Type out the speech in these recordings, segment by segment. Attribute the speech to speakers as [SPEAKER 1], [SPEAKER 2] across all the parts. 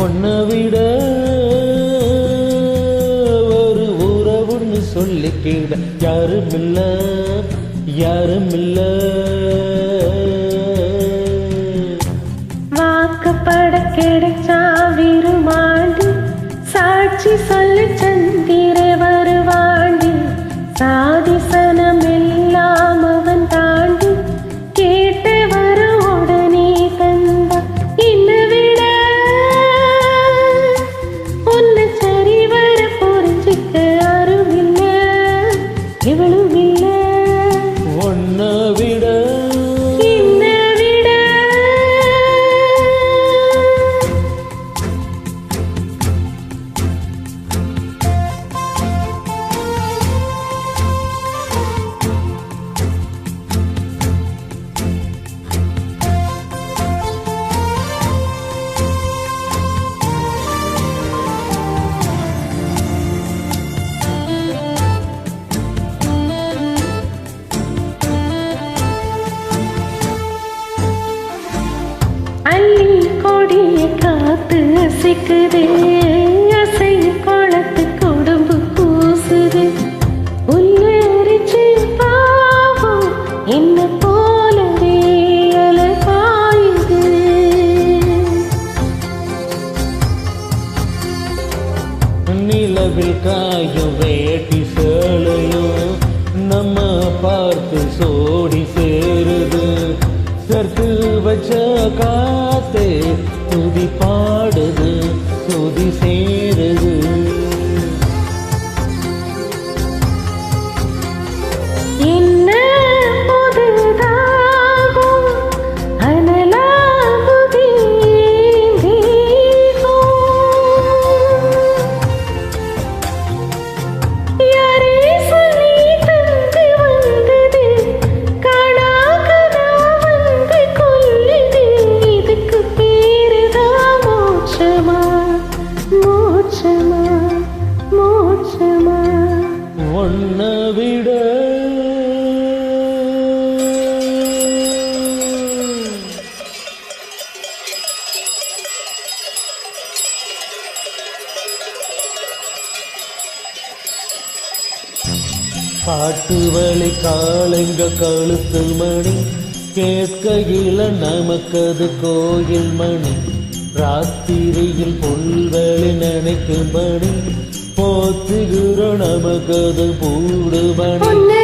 [SPEAKER 1] உன்னை விட
[SPEAKER 2] ஒரு உறவுன்னு சொல்லிக்கிட யாரும் இல்ல யாரும் இல்ல
[SPEAKER 1] வாக்கப்பட கிடைச்சா உன்னை காத்து அசைக்குது அசை குளத்து கொடும்பு பூசுது. உள்ளரிச்சு பாவம் என்ன போலவே அழகாயுது
[SPEAKER 2] நிலவில் காயும் வேட்டி சேலையும் நம்ம பார்த்து சோடி சேருது. சர்க்கு வச்ச காத்தே துதி பாடுது துதி சேருது. பாட்டு வழி காலங்க கழுத்து மணி கேட்கையில நமக்கது கோயில் மணி. ராத்திரியில் புல்வெளி நினைக்கும்படி போத்துகிறோம் நமக்கது
[SPEAKER 1] பூடுமணி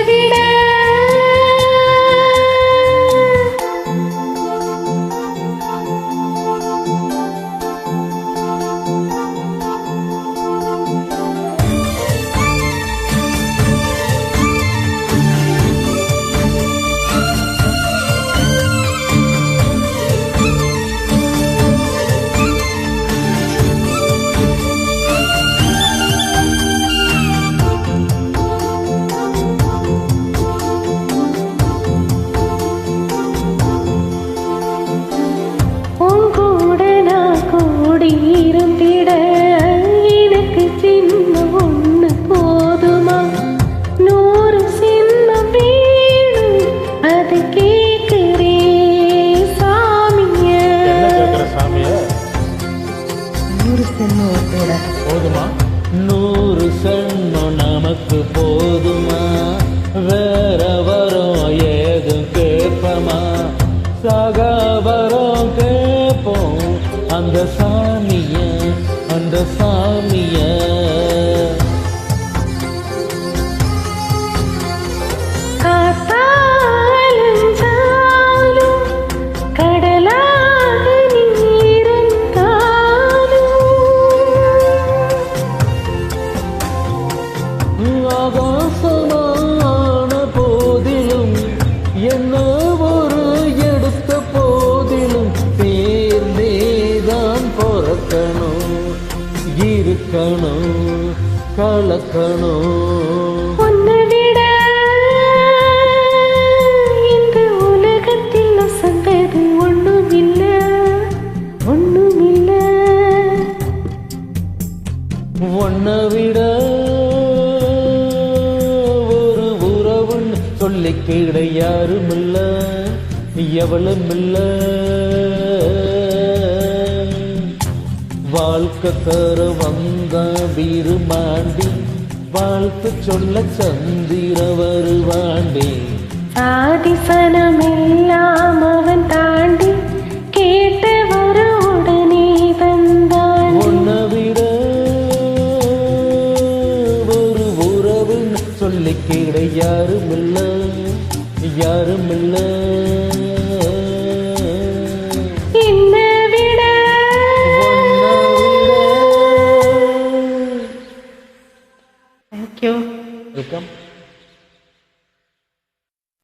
[SPEAKER 1] போதுமா?
[SPEAKER 2] வேற வரும் ஏதும் கேட்பமா? சாக வரும் கேட்போம். அந்த சாமிய அந்த சாமியை பார்க்கணும் இருக்கணும் கலக்கணும்
[SPEAKER 1] ஒன்னை விட
[SPEAKER 2] ஒரு உறவுன்னு சொல்லி கிடையாரும் இல்லை எவ்வளவு இல்லை வாழ்க்கை தர வந்த வீருமாண்டி வாழ்த்து சொல்ல சந்திர வருவாண்டி.
[SPEAKER 1] ஆதிசனம் எல்லாம் அவன் தாண்டி